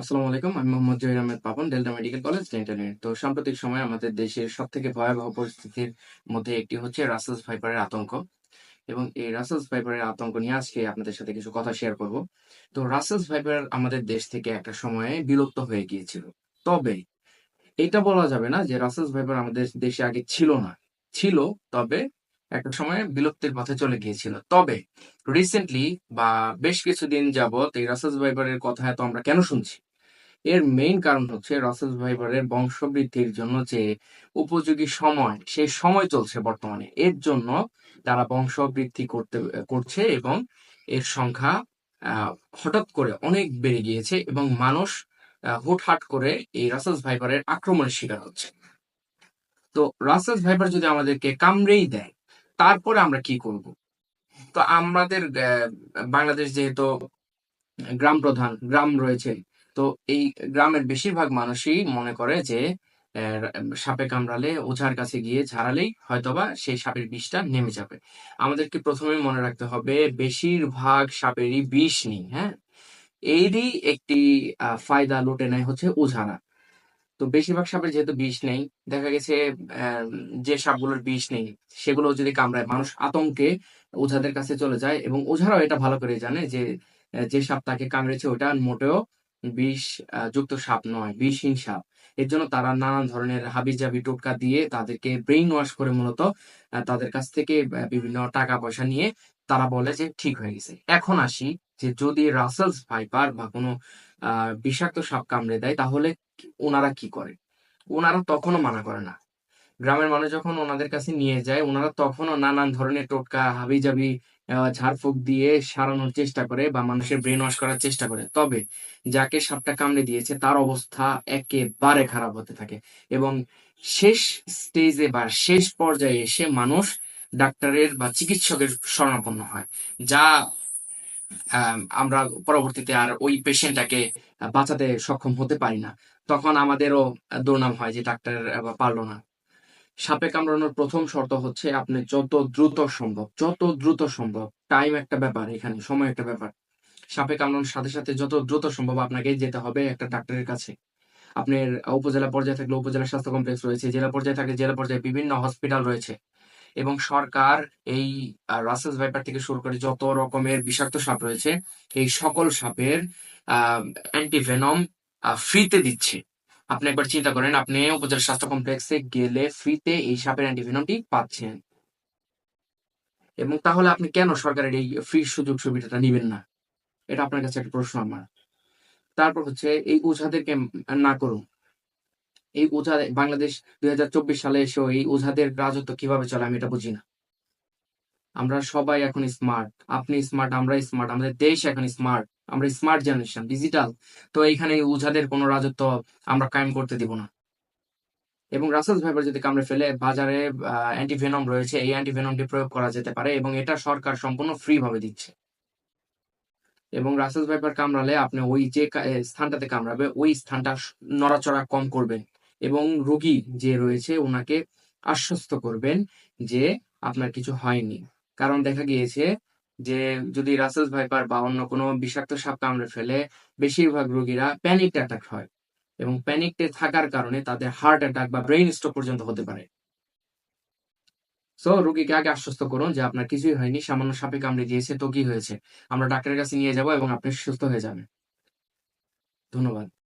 আসসালামু আলাইকুম, আমি Mohammad Zahir Ahmed Papon, Delta medical college, dental তো সাম্প্রতিক সময়ে আমাদের দেশের সব থেকে ভয়াবহ পরিস্থিতির মধ্যে একটি হচ্ছে রাসেলস ভাইপারের আতঙ্ক। এবং এই রাসেলস ভাইপারের আতঙ্ক নিয়ে আজকে আপনাদের সাথে কিছু কথা শেয়ার করব। তো রাসেলস ভাইপার আমাদের দেশ থেকে একটা সময়ে বিলুপ্ত হয়ে গিয়েছিল। তবে এটা বলা যাবে না যে রাসেলস ভাইপার আমাদের দেশে আগে ছিল না। ছিল, তবে একটা সময় বিলুপ্তির পথে চলে গিয়েছিল। তবে রিসেন্টলি বা বেশ কিছুদিন যাবত এই রাসেলস ভাইপারের কথা এত আমরা কেন শুনছি? এর মেইন কারণ হচ্ছে রাসেলস ভাইবারের বংশবৃদ্ধির জন্য যে উপযোগী সময় সেই সময় চলছে বর্তমানে। এর জন্য তারা বংশবৃদ্ধি করতে, করছে এবং এর সংখ্যা হঠাৎ করে অনেক বেড়ে গিয়েছে এবং মানুষ হুটহাট করে এই রাসেলস ভাইবারের আক্রমণের শিকার হচ্ছে। তো রাসেলস ভাইবার যদি আমাদেরকে কামড়েই দেয়, তারপরে আমরা কি করব? তো আমাদের বাংলাদেশ যেহেতু গ্রাম প্রধান গ্রাম রয়েছে তো এই গ্রামের বেশিরভাগ মানুষই মনে করে যে সাপে কামড়ালে ওঝার কাছে গিয়ে ঝাড়ালেই হয়তোবা সেই সাপের বিষটা নেমে যাবে। আমাদেরকে প্রথমে মনে রাখতে হবে, বেশিরভাগ সাপেরই বিষ নেই হ্যাঁ? এরই একটি ফায়দা লুটে নেয় হচ্ছে ওঝারা তো বেশিরভাগ সাপের যেহেতু বিষ নেই, দেখা গেছে যে সাপগুলোর বিষ নেই সেগুলো যদি কামড়ায়, মানুষ আতঙ্কে ওঝাদের কাছে চলে যায় এবং ওঝারাও এটা ভালো করে জানে যে যে সাপ তাকে কামড়েছে ওটা মোটেও বিষ যুক্ত সাপ নয়, বিষহীন সাপ। এর জন্য তারা নানান ধরনের হাবিজাবি টোটকা দিয়ে তাদেরকে ব্রেইন ওয়াশ করে মূলত তাদের কাছ থেকে বিভিন্ন টাকা পয়সা নিয়ে তারা বলে যে ঠিক হয়ে গেছে। এখন আসি যে যদি রাসেলস ভাইপার বা কোনো বিষাক্ত সাপ কামড়ে দেয় তাহলে ওনারা কি করে? ওনারা তখনও মানা করে না। গ্রামের মানুষ যখন ওনাদের কাছে নিয়ে যায়, ওনারা তখনও নানান ধরনের টোটকা, হাবিজাবি ঝাড়ফুঁক দিয়ে সারানোর চেষ্টা করে বা মানুষের ব্রেন ওয়াশ করার চেষ্টা করে। তবে যাকে সাপটা কামড়ে দিয়েছে, তার অবস্থা একেবারে খারাপ হতে থাকে এবং শেষ স্টেজে বা শেষ পর্যায়ে এসে মানুষ ডাক্তারের বা চিকিৎসকের শরণাপন্ন হয়, যা আমরা পরবর্তীতে আর ওই পেশেন্টটাকে বাঁচাতে সক্ষম হতে পারি না। তখন আমাদেরও দুর্নাম হয় যে, ডাক্তার পারল না। সাপে কামড়ানোর প্রথম শর্ত হচ্ছে আপনি যত দ্রুত সম্ভব, যত দ্রুত সম্ভব টাইম একটা ব্যাপার এখানে, সময় একটা ব্যাপার। সাপে কামড়ানোর সাথে সাথে যত দ্রুত সম্ভব আপনাকে যেতে হবে একটা ডাক্তারের কাছে। আপনার উপজেলা পর্যায়ে থাকলে উপজেলা স্বাস্থ্য কমপ্লেক্স রয়েছে, জেলা পর্যায়ে থাকলে জেলা পর্যায়ে বিভিন্ন হসপিটাল রয়েছে। এবং সরকার এই রাসেলস ভাইপার থেকে শুরু করে যত রকমের বিষাক্ত সাপ রয়েছে, এই সকল সাপের অ্যান্টিভেনম ফ্রিতে দিচ্ছে। আপনি একবার চিন্তা করেন, আপনি উপজেলা স্বাস্থ্য কমপ্লেক্সে গেলে ফ্রিতে এই সাপের অ্যান্টিভেনমটি পাচ্ছেন। এবং তাহলে আপনি কেন সরকারের এই ফ্রি সুযোগ সুবিধাটা নিবেন না? এটা আপনার কাছে একটা প্রশ্ন আমার। তারপর হচ্ছে, এই ওঝাদেরকে না করুন। এই ওঝা বাংলাদেশ দুই হাজার চব্বিশ সালে এসেও এই ওঝাদের রাজত্ব কীভাবে চলে আমি এটা বুঝি না। আমরা সবাই এখন স্মার্ট আপনি স্মার্ট আমরা স্মার্ট আমাদের দেশ এখন স্মার্ট আমরা স্মার্ট জেনারেশন ডিজিটাল তো এইখানে এই ওঝাদের কোনো রাজত্ব আমরা কায়েম করতে দিব না। এবং রাসেলস ভাইপার যদি কামড়ে ফেলে, বাজারে অ্যান্টিভেনম রয়েছে, এই অ্যান্টিভেনমটি প্রয়োগ করা যেতে পারে এবং এটা সরকার সম্পূর্ণ ফ্রি ভাবে দিচ্ছে। এবং রাসেলস ভাইপার কামড়ালে আপনি ওই যে স্থানটাতে কামড়াবে, ওই স্থানটা নড়াচড়া কম করবেন এবং রোগী যে রয়েছে ওনাকে আশ্বস্ত করবেন যে আপনার কিছু হয়নি। কারণ দেখা গিয়েছে যে যদি রাসেলস ভাইপার বা অন্য কোনো বিষাক্ত সাপ কামড়ে ফেলে, বেশিরভাগ রোগীরা প্যানিক অ্যাটাক হয় এবং প্যানিকটে থাকার কারণে তাদের হার্ট অ্যাটাক বা ব্রেইন স্ট্রোক পর্যন্ত হতে পারে। সো রোগীকে আগে আশ্বস্ত করুন যে আপনার কিছুই হয়নি, সামান্য সাপে কামড়ে দিয়েছে তো কি হয়েছে? আমরা ডাক্তারের কাছে নিয়ে যাব এবং আপনি সুস্থ হয়ে যাবেন। ধন্যবাদ।